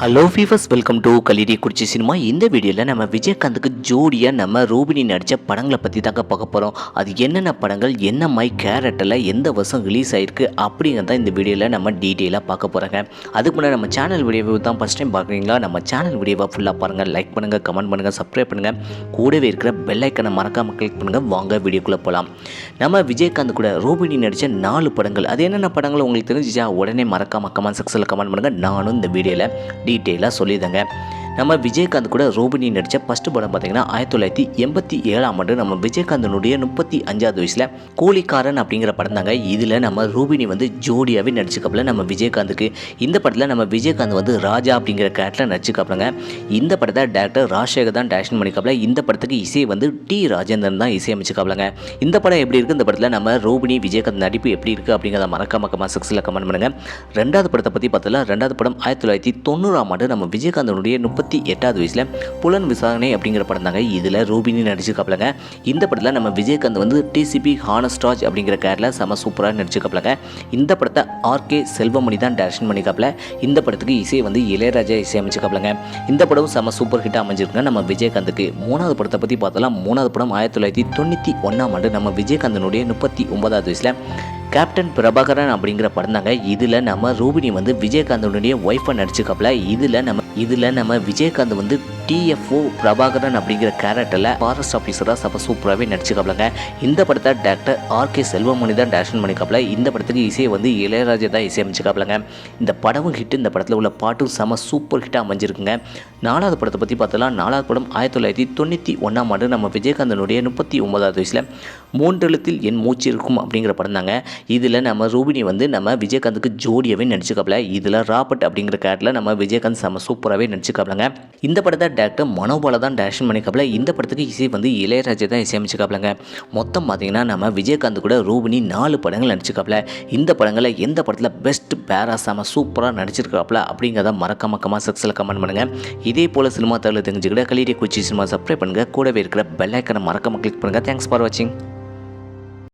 Hello viewers welcome to Kallidaikurichi cinema இந்த வீடியோவில் நம்ம விஜயகாந்துக்கு ஜோடியாக நம்ம ரூபினி நடித்த படங்களை பற்றி தாங்க பார்க்க போகிறோம் அது என்னென்ன படங்கள் என்ன மாதிரி கேரக்டரில் எந்த வருஷம் ரிலீஸ் ஆயிருக்கு அப்படிங்கிறத இந்த வீடியோவில் நம்ம டீட்டெயிலாக பார்க்க போகிறாங்க அதுக்கு முன்னாடி நம்ம சேனல் வீடியோவை தான் ஃபஸ்ட் டைம் பார்க்குறீங்களா? நம்ம சேனல் வீடியோவை ஃபுல்லாக பாருங்கள் லைக் பண்ணுங்கள் கமெண்ட் பண்ணுங்கள் சப்ஸ்கிரைப் பண்ணுங்கள் கூடவே இருக்கிற பெல் ஐக்கனை மறக்காமல் கிளிக் பண்ணுங்கள் வாங்க வீடியோக்குள்ளே போகலாம் நம்ம விஜயகாந்த் கூட ரூபினி நடித்த நாலு படங்கள் அது என்னென்ன படங்கள் உங்களுக்கு தெரிஞ்சிச்சா? உடனே மறக்காமல் கமெண்ட் செக்ஷனில் கமெண்ட் பண்ணுங்கள் நானும் இந்த வீடியோவில் டீட்டெயிலாக சொல்லிடுங்க நம்ம விஜயகாந்த் கூட ரோபினி நடித்த ஃபஸ்ட்டு படம் பார்த்தீங்கன்னா ஆயிரத்தி தொள்ளாயிரத்தி எண்பத்தி ஏழாம் ஆண்டு நம்ம விஜயகாந்தனுடைய முப்பத்தி அஞ்சாவது வயசில் கூலிக்காரன் அப்படிங்கிற படம் தாங்க. இதில் நம்ம ரூபினி வந்து ஜோடியாகவே நடிச்சுக்கப்பல நம்ம விஜயகாந்துக்கு. இந்த படத்தில் நம்ம விஜயகாந்த் வந்து ராஜா அப்படிங்கிற கேரக்டரில் நடிச்சுக்காப்லங்க இந்த படத்தை டேரக்டர் ராஜசேகர் தான் டேரக்ஷன் பண்ணிக்காப்புல. இந்த படத்துக்கு இசை வந்து டி ராஜேந்திரன் தான் இசையமைச்சுக்காப்லங்க இந்த படம் எப்படி இருக்குது இந்த படத்தில் நம்ம ரோபினி விஜயகாந்த் நடிப்பு எப்படி இருக்குது அப்படிங்கிறத மறக்காம கமெண்ட் சிக்ஸில் கமெண்ட் பண்ணுங்கள் ரெண்டாவது படத்தை பற்றி பார்த்தல ரெண்டாவது படம் ஆயிரத்தி தொள்ளாயிரத்தி தொண்ணூறாம் ஆண்டு நம்ம விஜயகாந்தனுடைய முப்பத்தி எட்டாவது வயசில் புலன் விசாரணை அப்படிங்கிற படம் தாங்க இதில் ரூபினி நடிச்சிருக்காப்லங்க. இந்த படத்தில் நம்ம விஜயகாந்த் வந்து டிசிபி ஹானஸ்டாஜ் அப்படிங்கிற கேரில் செம சூப்பராக நடிச்சிருக்காப்லங்க. இந்த படத்தை ஆர்கே செல்வமணி தான் டேரக்ஷன் பண்ணிக்காப்ல இந்த படத்துக்கு இசை வந்து இளையராஜா இசையமைச்சுக்காப்லங்க இந்த படம் செம சூப்பர் ஹிட் அமைஞ்சிருக்குங்க நம்ம விஜயகாந்துக்கு. மூணாவது படத்தை பற்றி பார்த்தலாம் மூணாவது படம் ஆயிரத்தி தொள்ளாயிரத்தி தொண்ணூற்றி ஒன்றாம் ஆண்டு நம்ம விஜயகாந்தனுடைய முப்பத்தி ஒன்பதாவது வயசில். கேப்டன் பிரபாகரன் அப்படிங்கிற படம் தாங்க. இதில் நம்ம ரூபினி வந்து விஜயகாந்தனுடைய ஒய்ஃபை நடிச்சிருக்காப்ல. இதில் நம்ம இதில் நம்ம விஜயகாந்த் வந்து டிஎஃப்ஓ பிரபாகரன் அப்படிங்கிற கேரக்டரில் ஃபாரஸ்ட் ஆஃபீஸராக சப்ப சூப்பராகவே நடிச்சுக்காப்லங்க இந்த படத்தை டாக்டர் ஆர்கே செல்வமணி தான் டேரக்ஷன் பண்ணிக்காப்ல இந்த படத்துக்கு இசையை வந்து இளையராஜா தான் இசையமைச்சிக்காப்லங்க இந்த படமும் ஹிட் இந்த படத்தில் உள்ள பாட்டும் செம சூப்பர் ஹிட்டாக அமைஞ்சிருக்குங்க. நாலாவது படத்தை பற்றி பார்த்தோம்னா நாலாவது படம் ஆயிரத்தி தொள்ளாயிரத்தி தொண்ணூற்றி ஒன்றாம் ஆண்டு நம்ம விஜயகாந்தனுடைய முப்பத்தி ஒன்பதாவது வயசில் மூன்றெழுத்தில் என் மூச்சு இருக்கும் அப்படிங்கிற படம் தாங்க. இதில் நம்ம ரூபினி வந்து நம்ம விஜயகாந்துக்கு ஜோடியாகவே நடிச்சுக்காப்ல இதில் ராபர்ட் அப்படிங்கிற கேரக்டரில் நம்ம விஜயகாந்த் செம சூப்பராகவே நடிச்சுக்காப்லங்க இந்த படத்தை டேரக்டர் மனோபால தான் டேரக்ஷன் பண்ணிக்காப்ல இந்த படத்துக்கு இசை வந்து இளையராஜா தான் இசையமைச்சுக்காப்லங்க மொத்தம் பார்த்தீங்கன்னா நம்ம விஜயகாந்த் கூட ரூபினி நாலு படங்கள் நடிச்சுக்காப்ல இந்த படங்களில் எந்த படத்தில் பெஸ்ட் பேராசாம சூப்பராக நடிச்சிருக்காப்ல அப்படிங்கிறத மறக்காம கமெண்ட் செக்ஷனில் கமெண்ட் பண்ணுங்கள் இதே போல் சினிமா தகவல் தெரிஞ்சுக்கிட்ட கலீரிய குச்சி சினிமா சப்ஸ்கிரைப் பண்ணுங்கள் கூடவே இருக்கிற பெல் ஐக்கனை மறக்காம கிளிக் பண்ணுங்கள் தேங்க்ஸ் ஃபார் வாட்சிங்